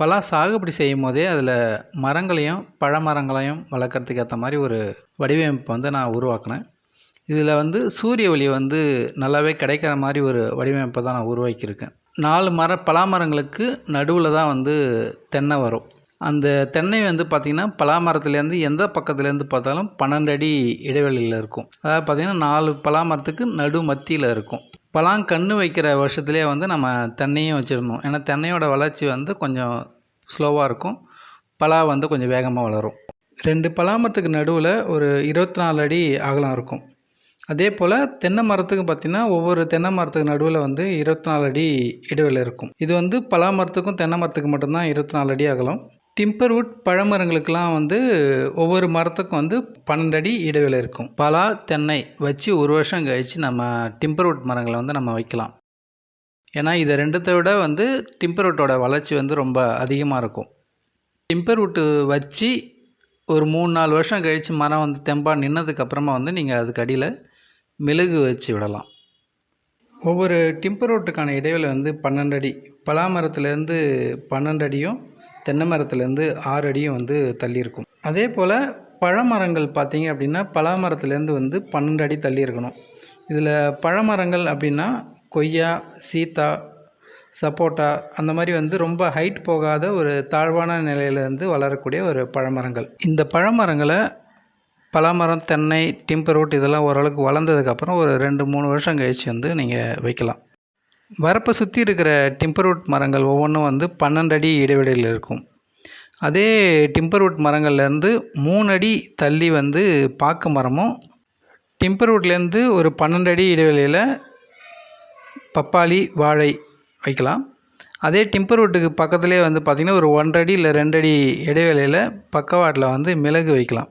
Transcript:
பலா சாகுபடி செய்யும் போதே அதில் மரங்களையும் பழ மரங்களையும் வளர்க்குறதுக்கு ஏற்ற மாதிரி ஒரு வடிவமைப்பு வந்து நான் உருவாக்கினேன். இதில் வந்து சூரிய ஒளி வந்து நல்லாவே கிடைக்கிற மாதிரி ஒரு வடிவமைப்பை தான் நான் உருவாக்கியிருக்கேன். நாலு மர பலா மரங்களுக்கு நடுவில் தான் வந்து தென்னை வரும். அந்த தென்னை வந்து பார்த்திங்கன்னா பலா மரத்துலேருந்து எந்த பக்கத்துலேருந்து பார்த்தாலும் பன்னெண்டு அடி இடைவெளியில் இருக்கும். அதாவது பார்த்திங்கன்னா நாலு பலா மரத்துக்கு நடு மத்தியில் இருக்கும். பலாங்கன்று வைக்கிற வருஷத்துலேயே வந்து நம்ம தென்னையும் வச்சிடணும். ஏன்னா தென்னையோட வளர்ச்சி வந்து கொஞ்சம் ஸ்லோவாக இருக்கும். பலா வந்து கொஞ்சம் வேகமாக வளரும். ரெண்டு பலா மரத்துக்கு நடுவில் ஒரு இருபத்தி நாலு அடி அகலம் இருக்கும். அதே போல் தென்னை மரத்துக்கு பார்த்திங்கன்னா ஒவ்வொரு தென்னை மரத்துக்கு நடுவில் வந்து இருபத்தி நாலு அடி இடைவெளி இருக்கும். இது வந்து பலா மரத்துக்கும் தென்னை மரத்துக்கு மட்டும்தான் இருபத்தி நாலு அடி அகலம். டிம்பர்வுட் பழமரங்களுக்கெல்லாம் வந்து ஒவ்வொரு மரத்துக்கும் வந்து பன்னெண்டு அடி இடைவெளி இருக்கும். பலா தென்னை வச்சு ஒரு வருஷம் கழித்து நம்ம டிம்பர்வுட் மரங்களை வந்து நம்ம வைக்கலாம். ஏன்னா இதை ரெண்டுத்தை விட வந்து டிம்பர்வுட்டோட வளர்ச்சி வந்து ரொம்ப அதிகமாக இருக்கும். டிம்பர்வுட்டு வச்சு ஒரு மூணு நாலு வருஷம் கழித்து மரம் வந்து தெம்பாக நின்னதுக்கப்புறமா வந்து நீங்கள் அதுக்கு அடியில் மெழுகு வச்சு விடலாம். ஒவ்வொரு டிம்பர் ரோட்டுக்கான இடைவெளி வந்து பன்னெண்டு அடி. பலா மரத்துலேருந்து பன்னெண்டு அடியும் தென்னை மரத்துலேருந்து ஆறு அடியும் வந்து தள்ளியிருக்கும். அதே போல் பழமரங்கள் பார்த்தீங்க அப்படின்னா பலா மரத்துலேருந்து வந்து பன்னெண்டு அடி தள்ளி இருக்கணும் இதில் பழமரங்கள் அப்படின்னா கொய்யா சீத்தா சப்போட்டா அந்த மாதிரி வந்து ரொம்ப ஹைட் போகாத ஒரு தாழ்வான நிலையிலேருந்து வளரக்கூடிய ஒரு பழமரங்கள். இந்த பழமரங்களை பலாமரம் தென்னை டிம்பர் ரோட் இதெல்லாம் ஓரளவுக்கு வளர்ந்ததுக்கப்புறம் ஒரு ரெண்டு மூணு வருஷம் கழித்து வந்து நீங்கள் வைக்கலாம். வரப்பை சுற்றி இருக்கிற டிம்பர்வுட் மரங்கள் ஒவ்வொன்றும் வந்து பன்னெண்டு அடி இடைவெளியில் இருக்கும். அதே டிம்பர்வுட் மரங்கள்லேருந்து மூணு அடி தள்ளி வந்து பாக்கு மரமும் டிம்பர்வுட்லேருந்து ஒரு பன்னெண்டு அடி இடைவெளியில் பப்பாளி வாழை வைக்கலாம். அதே டிம்பர்வுட்டுக்கு பக்கத்துலேயே வந்து பார்த்திங்கன்னா ஒரு ஒன்றரை அடி இல்லை ரெண்டடி இடைவெளியில் பக்கவாட்டில் வந்து மிளகு வைக்கலாம்.